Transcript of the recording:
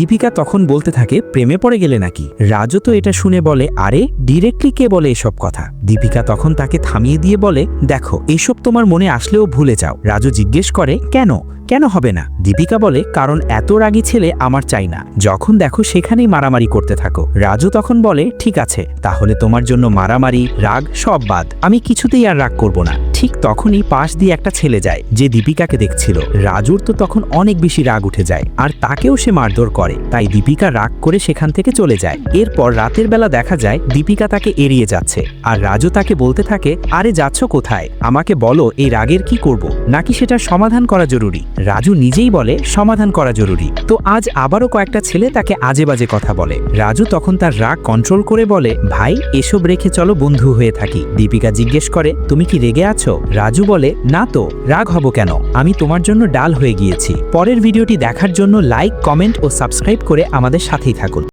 দীপিকা তখন বলতে থাকে, প্রেমে পড়ে গেলে নাকি? রাজু তো এটা শুনে বলে, আরে ডিরেক্টলি কে বলে এসব কথা? দীপিকা তখন তাকে থামিয়ে দিয়ে বলে, দেখো, এসব তোমার মনে আসলেও ভুলে যাও। রাজু জিজ্ঞেস করে, কেন? কেন হবে না? দীপিকা বলে, কারণ এত রাগী ছেলে আমার চাই না। যখন দেখো সেখানেই মারামারি করতে থাকো। রাজু তখন বলে, ঠিক আছে, তাহলে তোমার জন্য মারামারি, রাগ সব বাদ। আমি কিছুতেই আর রাগ করব না। ঠিক তখনই পাশ দিয়ে একটা ছেলে যায়, যে দীপিকাকে দেখছিল। রাজুর তো তখন অনেক বেশি রাগ উঠে যায়, আর তাকেও সে মারধর করে। তাই দীপিকা রাগ করে সেখান থেকে চলে যায়। এরপর রাতের বেলা দেখা যায়, দীপিকা তাকে এড়িয়ে যাচ্ছে, আর রাজু তাকে বলতে থাকে, আরে যাচ্ছ কোথায়? আমাকে বলো, এই রাগের কি করব? নাকি সেটা সমাধান করা জরুরি? রাজু নিজেই বলে, সমাধান করা জরুরি। তো আজ আবারও কয়েকটা ছেলে তাকে আজে বাজে কথা বলে। রাজু তখন তার রাগ কন্ট্রোল করে বলে, ভাই, এসব রেখে চলো বন্ধু হয়ে থাকি। দীপিকা জিজ্ঞেস করে, তুমি কি রেগে আছো? রাজু বলে, না তো, রাগ হব কেন? আমি তোমার জন্য ডাল হয়ে গিয়েছি। পরের ভিডিওটি দেখার জন্য লাইক কমেন্ট ও সাবস্ক্রাইব করে আমাদের সাথেই থাকুন।